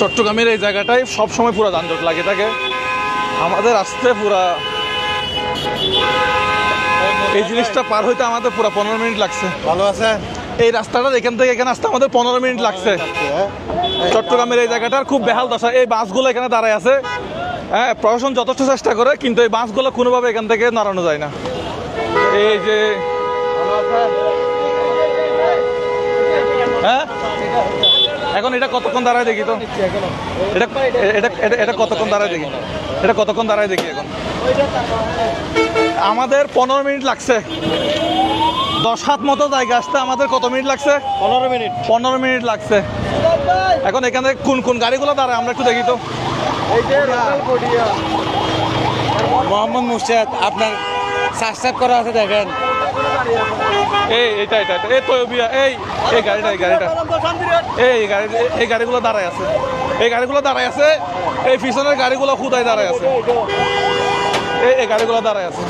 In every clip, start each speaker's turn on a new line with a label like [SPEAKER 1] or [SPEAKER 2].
[SPEAKER 1] চট্টগ্রামের এই জায়গাটায় সব সময় পুরো যানজট লাগে থাকে আমাদের আসতে পুরা এই জিনিসটা পার হইতে আমাদের পুরো পনেরো মিনিট লাগছে।
[SPEAKER 2] ভালো আছে?
[SPEAKER 1] এই রাস্তাটা এখান থেকে এখানে আসতে আমাদের পনেরো মিনিট লাগছে। চট্টগ্রামের এই জায়গাটার খুব বেহাল দশা। এই বাসগুলো এখানে দাঁড়ায় আছে। হ্যাঁ প্রশাসন যথেষ্ট চেষ্টা করে কিন্তু এই বাসগুলো কোনোভাবে এখান থেকে নাড়ানো যায় না। এই যে এখন এটা কতক্ষণ দাঁড়ায় দেখি তো? এটা এটা কতক্ষণ দাঁড়ায় দেখি? এটা কতক্ষণ দাঁড়ায় দেখি এখন? আমাদের পনেরো মিনিট লাগছে। দশ হাত মতো জায়গা আসতে আমাদের কত মিনিট লাগছে?
[SPEAKER 2] পনেরো মিনিট।
[SPEAKER 1] পনেরো মিনিট লাগছে। এখন এখানে কোন কোন গাড়িগুলো দাঁড়ায় আমরা একটু দেখি তো।
[SPEAKER 2] মোহাম্মদ মুর্শেদ আপনার সাবস্ক্রাইব করা আছে দেখেন।
[SPEAKER 1] এই এটা এটা এটা। এই তৈবিয়া এই এই গাড়িটা এই গাড়িটা। এই গাড়ি, এই গাড়িগুলো দাঁড়ায় আছে। এই গাড়িগুলো দাঁড়ায় আছে, এই পিছনের গাড়িগুলো খুদায় দাঁড়ায় আছে। এই এই গাড়িগুলো দাঁড়ায় আছে।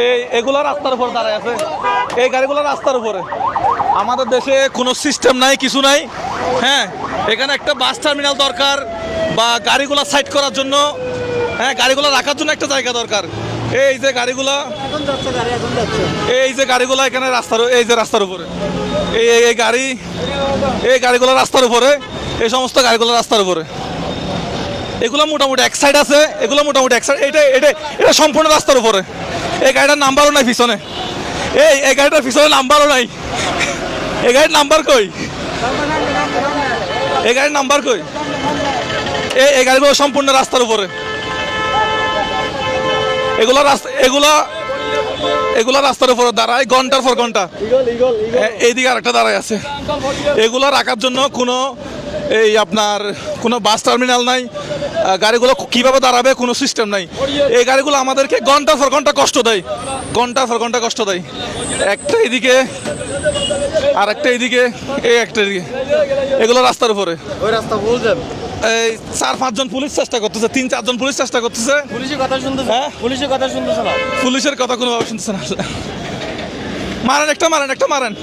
[SPEAKER 1] এই, এগুলো রাস্তার উপর দাঁড়ায় আছে। এই গাড়িগুলো রাস্তার উপরে। আমাদের দেশে কোনো সিস্টেম নাই, কিছু নাই। হ্যাঁ এখানে একটা বাস টার্মিনাল দরকার বা গাড়িগুলো সাইড করার জন্য হ্যাঁ গাড়িগুলো রাখার জন্য একটা জায়গা দরকার। এই যে গাড়িগুলো।
[SPEAKER 2] এখন যাচ্ছে গাড়ি এখন যাচ্ছে।
[SPEAKER 1] এই যে গাড়িগুলো এখানে রাস্তার এই যে রাস্তার উপরে। এই এই- এই গাড়ি এই গাড়িগুলো রাস্তার উপরে। এই সমস্ত গাড়িগুলো রাস্তার উপরে। এগুলো মোটামুটি এক সাইড আছে এগুলো মোটামুটি এক সাইড এটা এটা এটা সম্পূর্ণ রাস্তার উপরে। এই গাড়িটার নাম্বারও নাই পিছনে। এই এই গাড়িটার পিছনে নাম্বারও নাই। এই গাড়ির নাম্বার কই? এই গাড়ির নাম্বার কই? এই এই গাড়িগুলো সম্পূর্ণ রাস্তার উপরে। এগুলো রাস্তা এগুলা এগুলো রাস্তার উপরে দাঁড়ায়, ঘণ্টার পর ঘণ্টা। এইদিকে আরেকটা দাঁড়ায় আছে। এগুলো রাখার জন্য কোনো এই আপনার কোনো বাস টার্মিনাল নাই। গাড়িগুলো কীভাবে দাঁড়াবে কোনো সিস্টেম নাই। এই গাড়িগুলো আমাদেরকে ঘণ্টার পর ঘণ্টা কষ্ট দেয়। ঘণ্টার পর ঘণ্টা কষ্ট দেয়। একটা এদিকে আর একটা এদিকে এই একটা এদিকে এগুলো রাস্তার উপরে।
[SPEAKER 2] ওই রাস্তা বলছেন
[SPEAKER 1] এই চার পাঁচজন পুলিশ চেষ্টা করতেছে তিন চারজন পুলিশ চেষ্টা করতেছে।
[SPEAKER 2] পুলিশের কথা শুনতেছে?
[SPEAKER 1] হ্যাঁ?
[SPEAKER 2] পুলিশের কথা শুনতেছে না?
[SPEAKER 1] পুলিশের কথা কোনোভাবে শুনছে না। মারেন একটা মারেন একটা মারেন।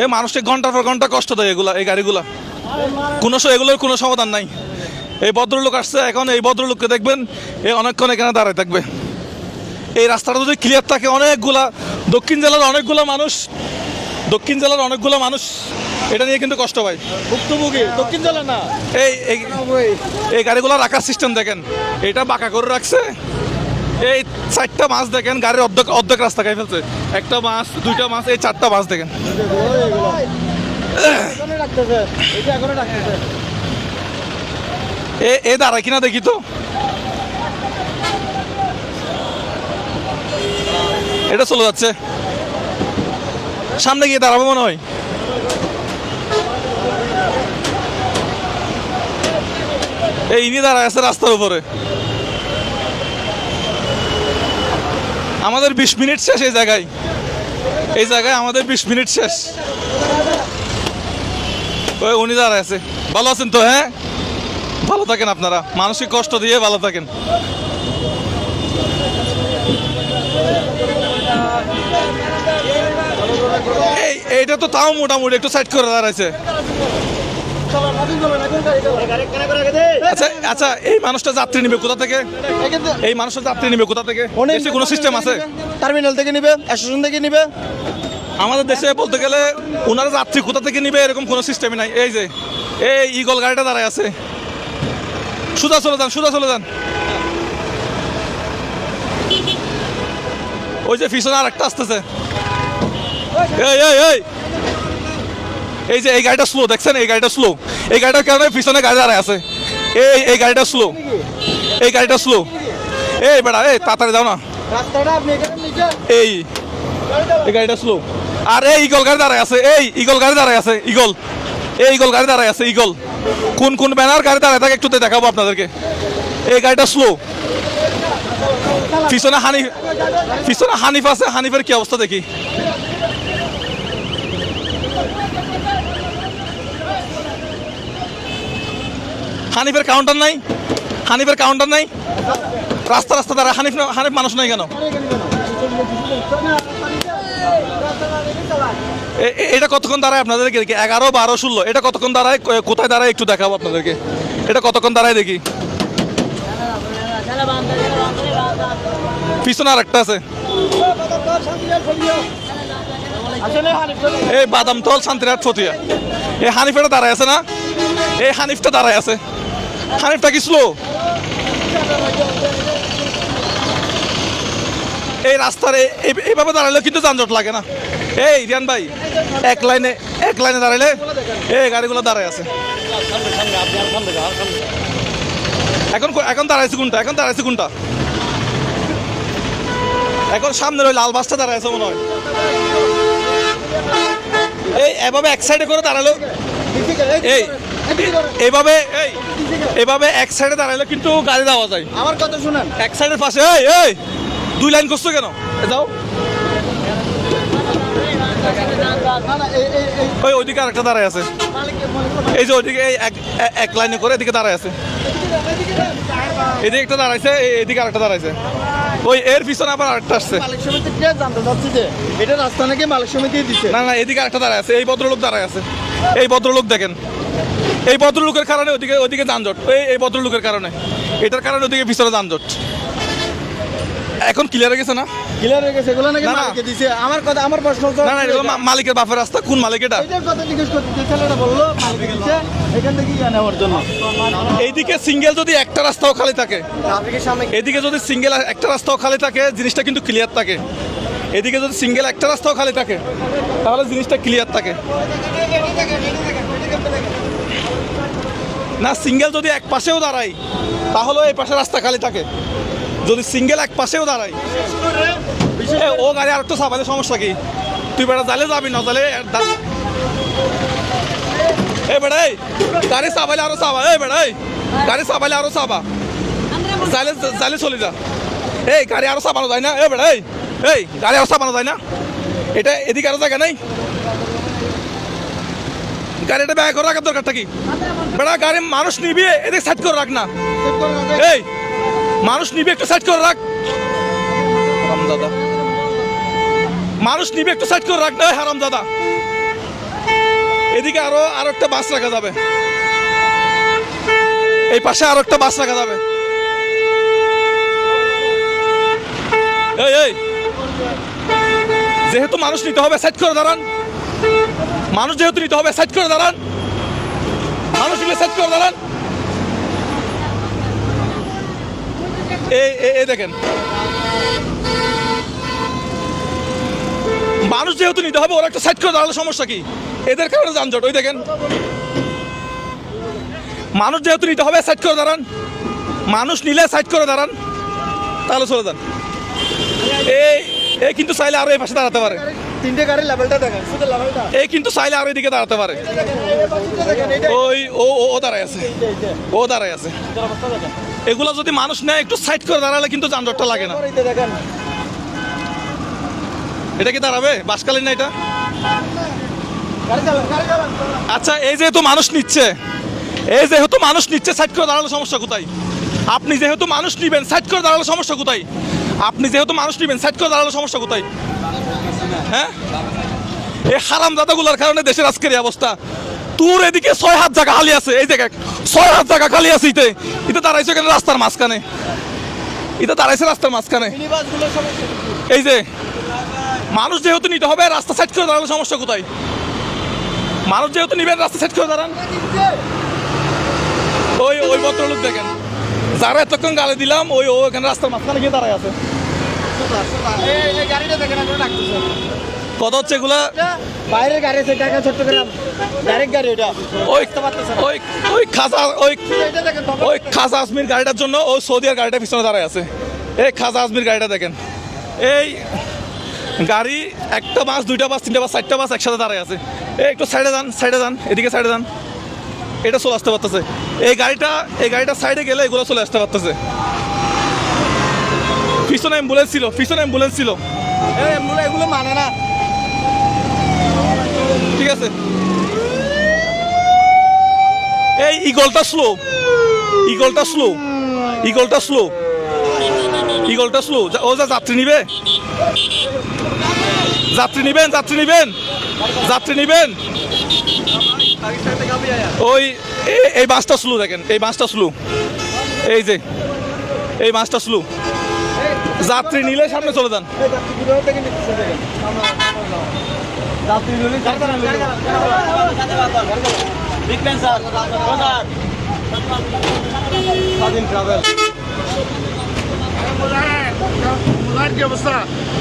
[SPEAKER 1] এই মানুষকে ঘণ্টার পর ঘণ্টা কষ্ট দেয় এগুলা এই গাড়িগুলা। কোনো এগুলোর কোনো সমাধান নাই। এই ভদ্রলোক আসছে এখন এই ভদ্রলোককে দেখবেন এই অনেকক্ষণ এখানে দাঁড়ায় থাকবে। এই রাস্তাটা যদি ক্লিয়ার থাকে অনেকগুলা দক্ষিণ জেলার অনেকগুলো মানুষ দক্ষিণ জেলার অনেকগুলো মানুষ এটা নিয়ে কিন্তু কষ্ট পায়।
[SPEAKER 2] ভুক্তভোগী দক্ষিণ জেলা না?
[SPEAKER 1] এই এই গাড়িগুলো রাখার সিস্টেম দেখেন। এটা বাঁকা করে রাখছে। এই চারটা মাছ দেখেন গাড়ির অর্ধেক অর্ধেক রাস্তা খাই ফেলছে। একটা মাছ দুইটা মাছ এই চারটা মাছ দেখেন। এ এ দাঁড়ায় কিনা দেখি তো। এটা চলে যাচ্ছে। সামনে গিয়ে দাঁড়াবো মনে হয়। এই ইনি দাঁড়ায় আছে রাস্তার উপরে। আমাদের বিশ মিনিট শেষ এই জায়গায়। এই জায়গায় আমাদের বিশ মিনিট শেষ। ওই উনি দাঁড়ায় আছে। ভালো আছেন তো হ্যাঁ? ভালো থাকেন আপনারা। মানসিক কষ্ট দিয়ে ভালো থাকেন। এই এইটা তো তাও মোটামুটি একটু সাইড করে দাঁড়াইছে। আচ্ছা আচ্ছা এই মানুষটা যাত্রী নিবে কোথা থেকে? এই মানুষটা যাত্রী নিবে কোথা থেকে? কোনো সিস্টেম আছে?
[SPEAKER 2] টার্মিনাল থেকে নিবে স্টেশন থেকে নিবে।
[SPEAKER 1] আমাদের দেশে বলতে গেলে ওনারা যাত্রী কোথা থেকে নিবে এরকম কোনো সিস্টেমই নাই। এই যে এই ইগল গাড়িটা দাঁড়ায় আছে। সুদা চলে যান সুদা চলে যান। ওই যে পিছনে আর একটা আসতেছে। এই এই এই। এই যে এই গাড়িটা স্লো দেখছেন? এই গাড়িটা স্লো এই গাড়িটার কারণে পিছনে গাড়ি দাঁড়ায় আছে। এই এই গাড়িটা স্লো এই গাড়িটা স্লো এই বেড়া এই তাড়াতাড়ি যাও না। এই এই গাড়িটা স্লো আর এই ইগল গাড়ি দাঁড়ায় আছে। এই ইগল গাড়ি দাঁড়ায় আছে। ইগল এই ইগল গাড়ি দাঁড়ায় আছে ইগল কোন কোন ব্যানার গাড়ি দাঁড়ায় থাকে একটু দেখাবো আপনাদেরকে। এই গাড়িটা স্লো পিছনে হানিফ পিছনে হানিফ আছে হানিফের কি অবস্থা দেখি। হানিফের কাউন্টার নাই। হানিফের কাউন্টার নাই। রাস্তা রাস্তা দ্বারা হানিফ হানিফ মানুষ নাই কেন? এটা কতক্ষণ দাঁড়ায় আপনাদেরকে দেখি? এগারো, বারো, ষোলো। এটা কতক্ষণ দাঁড়ায়? কোথায় দাঁড়ায় একটু দেখাবো আপনাদেরকে। এটা কতক্ষণ দাঁড়ায় দেখি? পিছনে আর একটা আছে। এই বাদাম তল শান্তিনাথ ফতিয়া এই হানিফটা দাঁড়ায় আছে না? এই হানিফটা দাঁড়ায় আছে। হানিফটা কি স্লো এই রাস্তার এইভাবে দাঁড়ালে কিন্তু যানজট লাগে না। এই, রিয়ান ভাই, এক লাইনে এক লাইনে দাঁড়াইলে এই গাড়িগুলো দাঁড়ায় আছে। এখন এখন দাঁড়াইছে কোনটা? এখন দাঁড়াইছে কোনটা? এখন সামনের ওই লাল বাসটা দাঁড়ায় আছে মনে হয়। এই, এভাবে এক সাইডে করে দাঁড়াল এই এইভাবে এই এইভাবে এক সাইডে দাঁড়ালে কিন্তু গাড়ি দেওয়া যায়।
[SPEAKER 3] আমার কথা শুনেন।
[SPEAKER 1] এক সাইডের পাশে এই এই দুই লাইন করছ কেন? যাও। ওই ওইদিকে আরেকটা দাঁড়ায় আছে। এই যে ওইদিকে এই এক লাইনে করে এদিকে দাঁড়ায় আছে। এদিকে একটা দাঁড়াইছে এদিকে আরেকটা দাঁড়াইছে। ওই এর পিছনে আবার আরেকটা আসছে।
[SPEAKER 3] মালিক সমিতি জানতে চাচ্ছি যে এটা রাস্তা নাকি মালিক সমিতি দিচ্ছে
[SPEAKER 1] না না এদিকে আরেকটা দাঁড়ায় আছে এই ভদ্রলোক দাঁড়ায় আছে। এই ভদ্রলোক দেখেন। এই ভদ্রলোকের কারণে ওদিকে ওদিকে যানজট। এই এই ভদ্রলোকের কারণে। এটার কারণে ওদিকে পিছনে যানজট। এখন ক্লিয়ার হয়ে গেছে না?
[SPEAKER 3] ক্লিয়ার হয়ে গেছে এগুলো নাকি
[SPEAKER 1] না, না।
[SPEAKER 3] মালিকে দিছে। আমার কথা আমার প্রশ্ন হচ্ছে
[SPEAKER 1] না না এগুলো মালিকের বাপের রাস্তা কোন মালিক এটা?
[SPEAKER 3] এইটার কথা জিজ্ঞেস করতে ছেলেটা বলল মালিকে দিচ্ছে এখান থেকে ইয়ে নেওয়ার জন্য।
[SPEAKER 1] এইদিকে সিঙ্গেল যদি একটা রাস্তাও খালি থাকে এদিকে যদি সিঙ্গেল একটা রাস্তাও খালি থাকে জিনিসটা কিন্তু ক্লিয়ার থাকে। এদিকে যদি সিঙ্গেল একটা রাস্তাও খালি থাকে তাহলে জিনিসটা ক্লিয়ার থাকে। না সিঙ্গেল যদি এক পাশেও দাঁড়াই তাহলে এই পাশে রাস্তা খালি থাকে। যদি সিঙ্গেল এক পাশেও দাঁড়াই এ, ও গাড়ি আর একটু সাবালে সমস্যা কি? তুই বেটা জালে যাবি না জালে এ বেড়াই গাড়ি সাবাইলে আরও সাবা এই বেটা এই গাড়ি সাবাইলে আরও সাবা জালে জালে চলে যা। এই গাড়ি আরও চাপানো যায় না এই বেড়াই এই গাড়ি আরও চাপানো যায় না। এটা এদিকে আরও জায়গা নেই? গাড়িটা ব্যয় করে রাখার দরকারটা কি? বেড়া, গাড়ি মানুষ নিবি, এদিকে সাইড করে রাখ না। এই, মানুষ নিবি একটু সাইড করে রাখ। দাদা। মানুষ নিবি একটু সাইড করে রাখ না হারাম দাদা। এদিকে আরও আরও একটা বাস রাখা যাবে। এই পাশে আরও একটা বাস রাখা যাবে। এই এই। যেহেতু মানুষ নিতে হবে সাইড করে দাঁড়ান। মানুষ যেহেতু নিতে হবে সাইড করে দাঁড়ান। মানুষ নিলে সাইড করে দাঁড়ান। এই দেখেন। মানুষ যেহেতু নিতে হবে, ওরা একটা সাইড করে দাঁড়ালে সমস্যা কি? এদের কারণে যানজট, ওই দেখেন। মানুষ যেহেতু নিতে হবে সাইড করে দাঁড়ান। মানুষ নিলে সাইড করে দাঁড়ান। তাহলে চলে যান। এই এই কিন্তু চাইলে আরও এই পাশে দাঁড়াতে পারে।
[SPEAKER 3] তিনটে গাড়ির লেভেলটা দেখেন শুধু লেভেলটা
[SPEAKER 1] এই কিন্তু চাইলে আরও এদিকে দাঁড়াতে পারে। ওই ও ও দাঁড়ায় আছে। ও দাঁড়ায় আছে। এগুলো যদি মানুষ নেয় একটু সাইড করে দাঁড়ালে কিন্তু যানজটটা লাগে না। এটা কি দাঁড়াবে? বাসকালীন না এটা? আচ্ছা এই যেহেতু মানুষ নিচ্ছে এই যেহেতু মানুষ নিচ্ছে সাইড করে দাঁড়ালে সমস্যা কোথায়? আপনি যেহেতু মানুষ নিবেন সাইড করে দাঁড়ালে সমস্যা কোথায়? আপনি যেহেতু মানুষ নিবেন সাইড করে দাঁড়ালে সমস্যা কোথায়? হ্যাঁ? এই হারাম দাদাগুলোর কারণে দেশের আজকের এই অবস্থা। তোর এদিকে ছয় হাত জায়গা খালি আছে এই জায়গা ছয় হাত জায়গা খালি আছে ইতে। ইতে দাঁড়াইছে কেন রাস্তার মাঝখানে? ইতে দাঁড়াইছে রাস্তার মাঝখানে। এই যে মানুষ যেহেতু নিতে হবে রাস্তা সাইড করে দাঁড়ালে সমস্যা কোথায়? মানুষ যেহেতু নিবেন রাস্তা সাইড করে দাঁড়ান। ওই ওই ভদ্রলোক দেখেন যারা এতক্ষণ গালে দিলাম ওই ও এখানে রাস্তার মাঝখানে গিয়ে দাঁড়ায় আছে। কত হচ্ছে এগুলা?
[SPEAKER 3] বাইরের গাড়ি আছে ঢাকা চট্টগ্রাম। ডাইরেক্ট গাড়ি ওটা
[SPEAKER 1] ওই। ওই ওই খাজা ওই ওই খাজা আজমির গাড়িটার জন্য ও সৌদিয়ার গাড়িটা পিছনে দাঁড়ায় আছে। এই খাসা আজমির গাড়িটা দেখেন। এই গাড়ি একটা বাস দুইটা বাস তিনটা বাস চারটা বাস একসাথে দাঁড়ায় আছে। এই একটু সাইডে যান সাইডে যান এদিকে সাইডে যান। এটা চলে আসতে পারতেছে। এই গাড়িটা এই গাড়িটা সাইডে গেলে এগুলো চলে আসতে পারতেছে। পিছনে অ্যাম্বুলেন্স ছিল পিছনে অ্যাম্বুলেন্স ছিল।
[SPEAKER 3] এগুলো মানে না।
[SPEAKER 1] ঠিক আছে। এই ইগলটা স্লো ইগলটা স্লো ইগলটা স্লো ইগলটা স্লো ও যা যাত্রী নিবে। যাত্রী নিবেন যাত্রী নিবেন। যাত্রী নিবেন। ওই এই বাসটা স্লো দেখেন। এই বাসটা স্লো এই যে এই বাসটা স্লো যাত্রী নিলে সামনে চলে যান।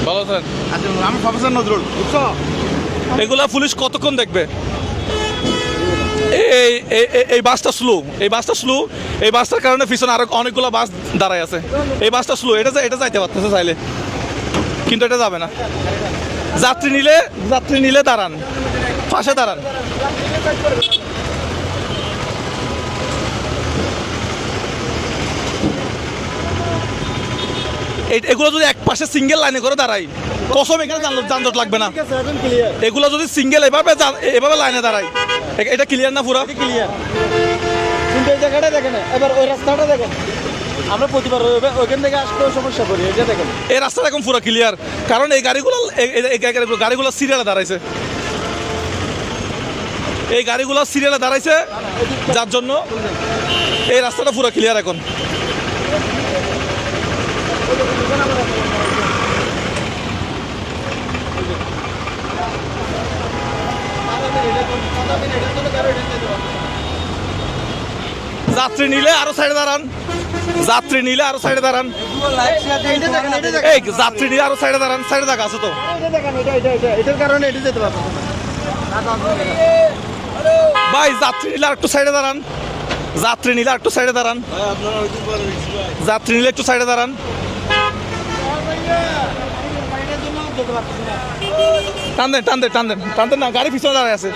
[SPEAKER 1] ভালো
[SPEAKER 4] আচ্ছা আমি প্রফেসর নজরুল বুঝছ?
[SPEAKER 1] এগুলা পুলিশ কতক্ষণ দেখবে? এই, এই- বাসটা স্লো, এই বাসটা স্লো, এই বাসটার কারণে পিছনে আরও অনেকগুলো বাস দাঁড়ায় আছে। এই বাসটা স্লো, এটা এটা যাইতে পারতেছে চাইলে। কিন্তু এটা যাবে না। যাত্রী নিলে যাত্রী নিলে দাঁড়ান। পাশে দাঁড়ান। এগুলো যদি এক পাশে সিঙ্গেল লাইনে করে দাঁড়াই কসম এখানে যানজট- লাগবে না। এগুলো যদি সিঙ্গেল এভাবে এভাবে লাইনে দাঁড়ায় এটা ক্লিয়ার না পুরো?
[SPEAKER 3] ক্লিয়ার কিন্তু এই জায়গাটা দেখেন এবার ওই রাস্তাটা দেখেন। আমরা প্রতিবার ওইখান থেকে আসতেও সমস্যা করি এটা দেখেন।
[SPEAKER 1] এই রাস্তাটা এখন পুরো ক্লিয়ার কারণ এই গাড়িগুলো এই গাড়িগুলো গাড়িগুলো সিরিয়ালে দাঁড়াইছে। এই গাড়িগুলো সিরিয়ালে দাঁড়াইছে যার জন্য এই রাস্তাটা পুরো ক্লিয়ার এখন। যাত্রী নিলে আরও সাইডে দাঁড়ান। যাত্রী নিলে আরও সাইডে দাঁড়ান। এই যাত্রী নিলে আরও সাইডে দাঁড়ান, সাইডে জায়গা আছে তো। ভাই, যাত্রী নিলে একটু সাইডে দাঁড়ান। যাত্রী নিলে একটু সাইডে দাঁড়ান। যাত্রী নিলে একটু সাইডে দাঁড়ান। টান দেন টান দেন টান দেন। টান দেন না গাড়ি পিছনে দাঁড়ায় আছে।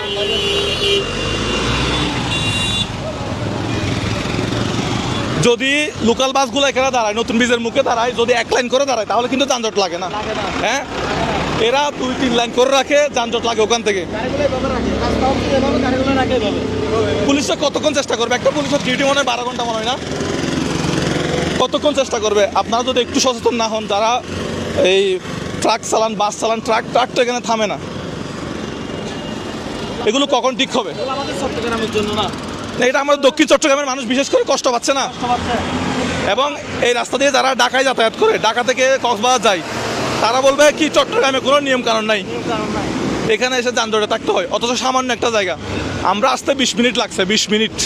[SPEAKER 1] যদি লোকাল বাসগুলো এখানে দাঁড়ায় নতুন ব্রিজের মুখে দাঁড়ায় যদি এক লাইন করে দাঁড়ায় তাহলে কিন্তু যানজট লাগে না। হ্যাঁ? এরা দুই তিন লাইন করে রাখে যানজট লাগে ওখান থেকে। পুলিশটা কতক্ষণ চেষ্টা করবে? একটা পুলিশের ডিউটি মনে হয় বারো ঘণ্টা মনে হয় না? কতক্ষণ চেষ্টা করবে? আপনারা যদি একটু সচেতন না হন যারা এই ট্রাক চালান বাস চালান ট্রাক ট্রাক তো এখানে থামে না। এগুলো কখন ঠিক হবে? এটা আমাদের দক্ষিণ চট্টগ্রামের মানুষ বিশেষ করে কষ্ট পাচ্ছে না। এবং এই রাস্তা দিয়ে যারা ঢাকায় যাতায়াত করে ঢাকা থেকে কক্সবাজার যায় তারা বলবে কি চট্টগ্রামে কোনো নিয়ম কানুন নাই। এখানে এসে যানজটে থাকতে হয়। অথচ সামান্য একটা জায়গা। আমরা আসতে বিশ মিনিট লাগছে বিশ মিনিট।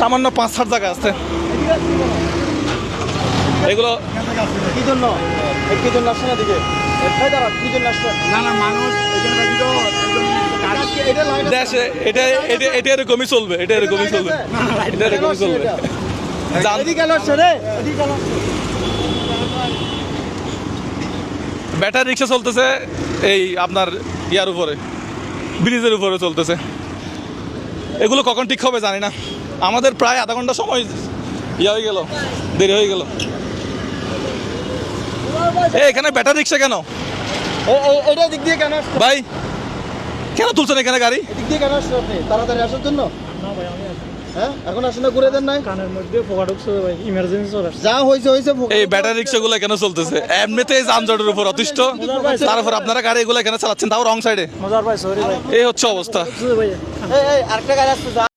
[SPEAKER 1] সামান্য পাঁচ সাত জায়গা আসতে। এগুলো
[SPEAKER 3] কি জন্য? কি জন্য আসছে না দিকে এই দাঁড়া কি জন্য আসছে?
[SPEAKER 4] না না মানুষ এখানে রাখি তো
[SPEAKER 3] এটা লাইন
[SPEAKER 1] দেশে এটা এটা এটা এরকমই চলবে এটা এরকমই চলবে। এটা এরকমই চলবে। যান-
[SPEAKER 3] এদিকে গেল আসছে রে। এদিকে গেল
[SPEAKER 1] ব্যাটারি রিক্সা চলতেছে এই আপনার ইয়ার উপরে ব্রিজের উপরে চলতেছে। এগুলো কখন ঠিক হবে জানি না। আমাদের প্রায় আধা ঘণ্টা সময় ইয়া হয়ে গেল দেরি হয়ে গেল। এখানে ব্যাটারি রিক্সা কেন?
[SPEAKER 3] এটা দিক দিয়ে কেন
[SPEAKER 1] ভাই কেন তুলছেন এখানে গাড়ি?
[SPEAKER 3] এদিক দিয়ে কেন আসছে আপনি? তাড়াতাড়ি আসার জন্য? হ্যাঁ এখন আসলে ঘুরে দেন নাই?
[SPEAKER 5] কানের মধ্যে পোকা ঢুকছে ভাই ইমার্জেন্সি চলে
[SPEAKER 3] যা
[SPEAKER 1] এই ব্যাটারি রিক্সাগুলো কেন চলতেছে? এমনিতেই যানজটের উপর অতিষ্ঠ। তারপর আপনারা গাড়ি এগুলো এখানে চালাচ্ছেন তাও রং সাইডে।
[SPEAKER 5] মজার ভাই সরি ভাই।
[SPEAKER 1] এই হচ্ছে অবস্থা।
[SPEAKER 3] এই এই আরেকটা গাড়ি আসছে যা।